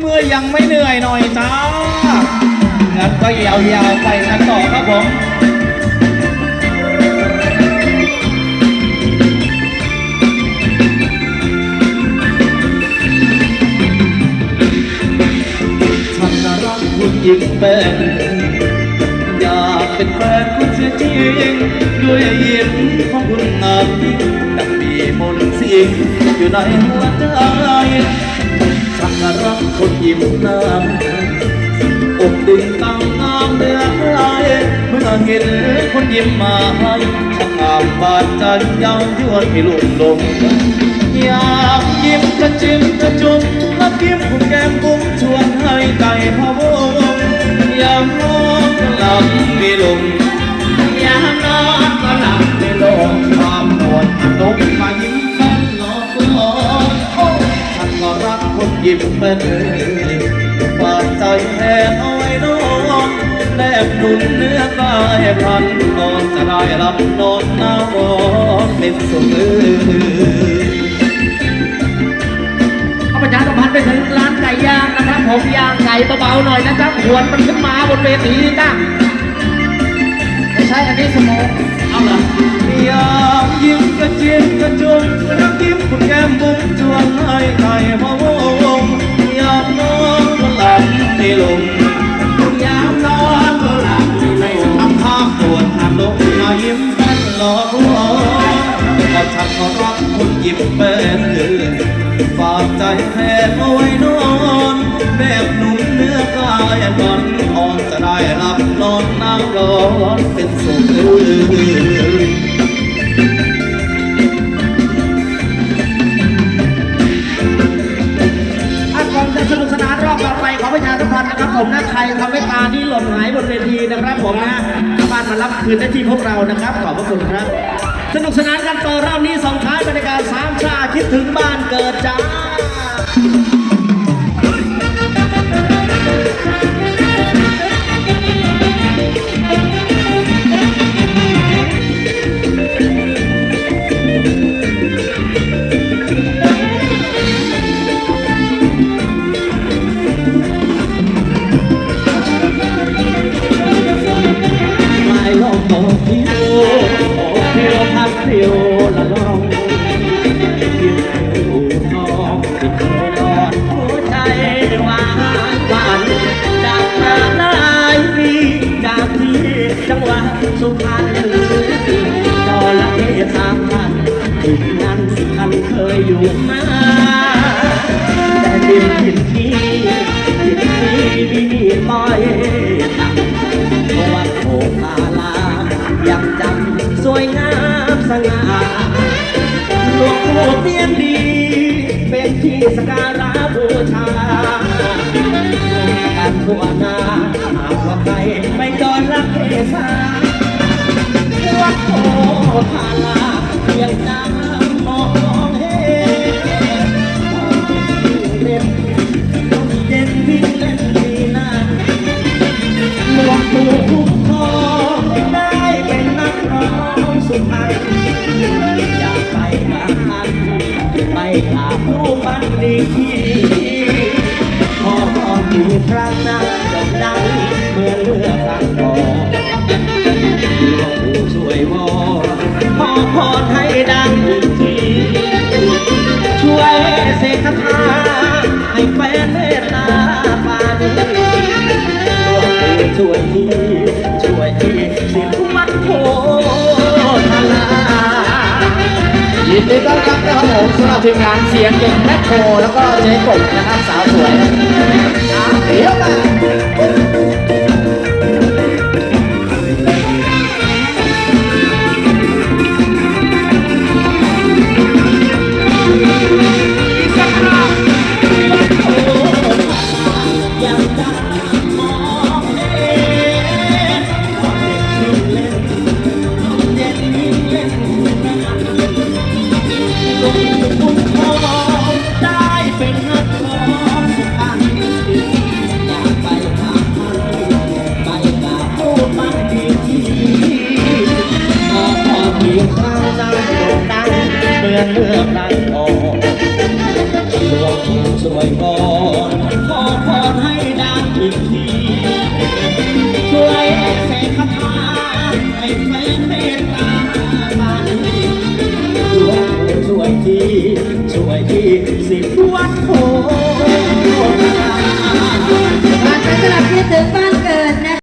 เมื่อยังไม่เหนื่อยหน่อยจ้างั้นก็ยาวๆไปกันต่อครับผมฉันน่ะรักคุณยิ่งเป็นอยากเป็นแฟนคุณเสียจริงด้วยยิ้มของคุณงามยิ่งดังมีมนต์สิงอยู่ในหัวใจ ฉันน่ะรักคนยิ้มนั้นอกดึงตั้งงามเดือดไหลเมื่อเห็นคนยิ้มมาให้ช่างงามบาดใจยังยวนให้ลุ่มลงอยากยิ้มกระจิ้มกระจุมและยิ้มคุณแก้มบุ้มชวนให้ใจพะวงอยากนอนก็หลับไม่ลง คนยิ้มเป็นฝากใจแทนเอาไว้นอนแนบหนุนเนื้อกายพันก่อนจะได้รับนอนหน้าวอนเป็นสุขเอาประชาสัมพันธ์ไปถึงร้านไก่ย่างนะครับผมย่างไก่เบาๆหน่อยนะครับขวนมันขึ้นมาบนเวทีจ้าไม่ใช่อันนี้สมองเอาเหรออยากยิ้มกระจิ้มกระจุมรักยิ้มคุณแก้มบุ้มชวนให้ไก่ นอนน้ำร้อนเป็นสุขอ่สนุกสนานรอบต่อไปขอประชาสัมพันธ์นะครับ ผมนะใครทำให้ตานี่หล่นหายบนเวทีนะครับ ผมนะชาวบ้านมารับคืนได้ที่พวกเรานะครับ ขอบพระคุณครับ สนุกสนานกันต่อรอบนี้ส่งท้ายบรรยากาศสามชาคิดถึงบ้านเกิดจ้า สุพรรณจอละเทสามพันถึงนั้นสิคันเคยอยู่มาแต่ดินผิดที่ผิดที่ดีปล่อยตังเพราะว่าโคคาลายังจำสวยงามสง่าหลวงปู่เตียนดี เป็นที่สการะบูชากันทั่วหน้าหากว่าใครไม่ยอมรักเทศา คาลาเพียงจำมองเห็นเล่นเย็นวิ่งเล่นดีนาหลวงปู่คุ้มคองได้เป็นนักร้องสุพรรณอยากไปงานไปกราบรูปปั้นดีที่ขอพรมีครั้งนั้นจ พรให้ดังทีช่วยเสกคาถาให้แฟนเมตตาปานีหลวกูช่วยทีช่วยทีสิบวัดโพธาลายินดีต้อนรับนะครับผมสำหรับทีมงานเสียงเก่งแม็คโครแล้วก็เจ๊กบนะครับสาวสวยเดี๋ยวมา นเลือกนางออหลวงปู่ช่วยก่อนขอพรให้ดังอีกทีช่วยเสกคาถาให้ไฟเมตตามันหลวงปู่ช่วยทีช่วยทีสิ